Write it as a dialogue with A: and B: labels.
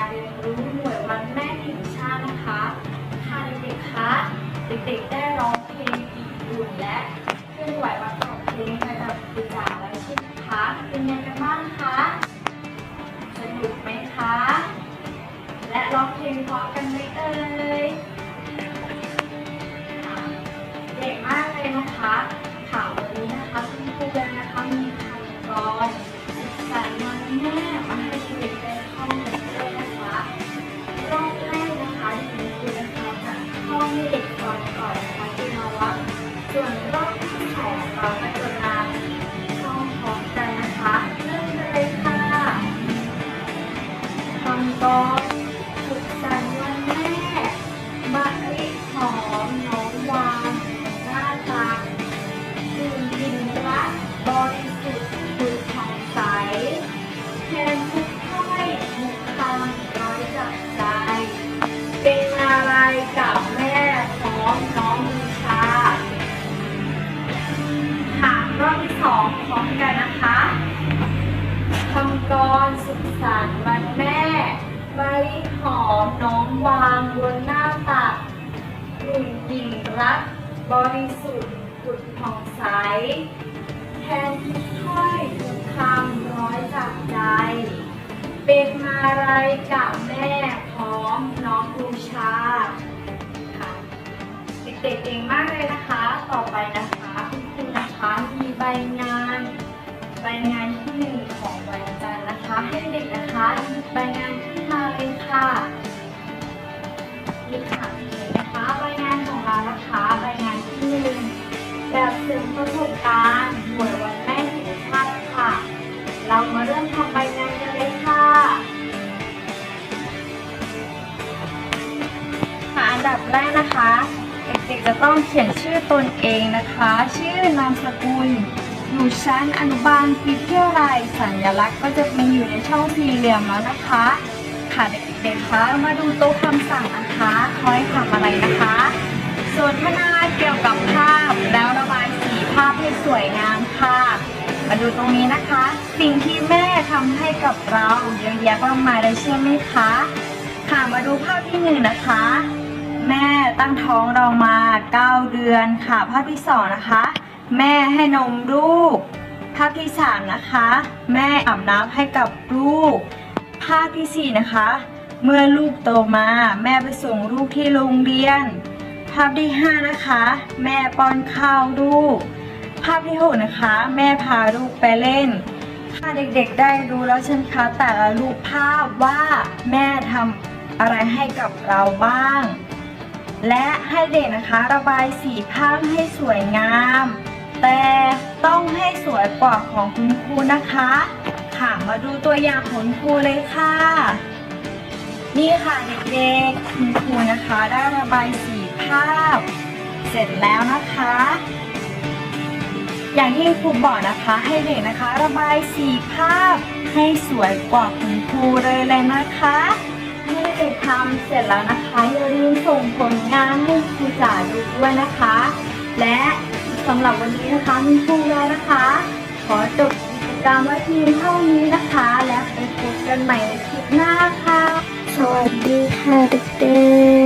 A: การเรียนรู้หน่วยวันแม่แห่งชาตินะคะค่ะเด็กๆคะเด็กๆได้ร้องเพลงอีอุ่นและเคลื่อนไหวประกอบเพลงไปกับครูจ๋าแล้วใช่ไหมคะเป็นยังไงกันบ้างคะสนุกไหมคะ และร้องเพลงเพราะกันไหมเอ่ยเก่งมากเลยนะคะข่าววันนี้นะคะคุณครูเบนนะคะมีคำกรสายวันแม่ คำกรสุขสันต์วันแม่มะลิหอมน้องวางหน้าตาดื่มกินรักบริสุทธิ์คือผ่องใสแทนทุกถ้อยมุกคำร้อยจากใจ เป็นอะไรกับแม่พร้อมน้องบูชาถามรอบที่สองพร้อมกันนะคะคำกรสุขสันต์วันแม่ มะลิหอมน้องวางบนหน้าตักกลุ่มหญิงรัก บริสุทธิ์ผุดผ่องใส แทนทุกถ้อยทุกคำร้อยจากใจ เป็นมาไรกับแม่พร้อมน้องบูชาค่ะเด็กๆเก่งมากเลยนะคะ นดับแรกนะคะ เด็กๆจะต้องเขียนชื่อตนเองนะคะ ชื่อนามสกุล อยู่ชั้นอนุบาลปีเที่ยวไรสัญลักษณ์ก็จะมีอยู่ในช่องสี่เหลี่ยมแล้วนะคะ ค่ะเด็กๆคะมาดูโต๊ะคำสั่งนะคะคอยทำอะไรนะคะสนทนาเกี่ยวกับภาพแล้วระบายสีภาพให้สวยงามค่ะ มาดูตรงนี้นะคะ สิ่งที่แม่ทำให้กับเราเยอะแยะมากมายเลยใช่ไหมคะค่ะมาดูภาพที่หนึ่งนะคะ แม่ตั้งท้องเรามา 9 เดือนค่ะ ภาพที่สองนะคะ แม่ให้นมลูก ภาพที่สามนะคะ แม่อาบน้ำให้กับลูก ภาพที่สี่นะคะ เมื่อลูกโตมา แม่ไปส่งลูกที่โรงเรียน ภาพที่ห้านะคะ แม่ป้อนข้าวลูก ภาพที่หกนะคะ แม่พาลูกไปเล่นถ้าเด็กๆได้รู้แล้วใช่ไหมคะแต่ละรูปภาพว่าแม่ทำอะไรให้กับเราบ้าง และให้เด็กนะคะระบายสีภาพให้สวยงาม แต่ต้องให้สวยกว่าของคุณครูนะคะ ค่ะมาดูตัวอย่างของคุณครูเลยค่ะ นี่ค่ะเด็กๆคุณครูนะคะได้ระบายสีภาพ เสร็จแล้วนะคะ อย่างที่ครูบอกนะคะให้เด็กนะคะ ระบายสีภาพให้สวยกว่าคุณครูเลยเลยนะคะ เมื่อเด็กทำเสร็จแล้วนะคะ อย่าลืมส่งผลงานให้ครูจ๋าดูด้วยนะคะ และสำหรับวันนี้นะคะมีครูแล้วนะคะ ขอจบกิจกรรมไว้เพียงเท่านี้นะคะ และไปพบกันใหม่ในคลิปหน้าค่ะ
B: สวัสดีค่ะเด็กๆ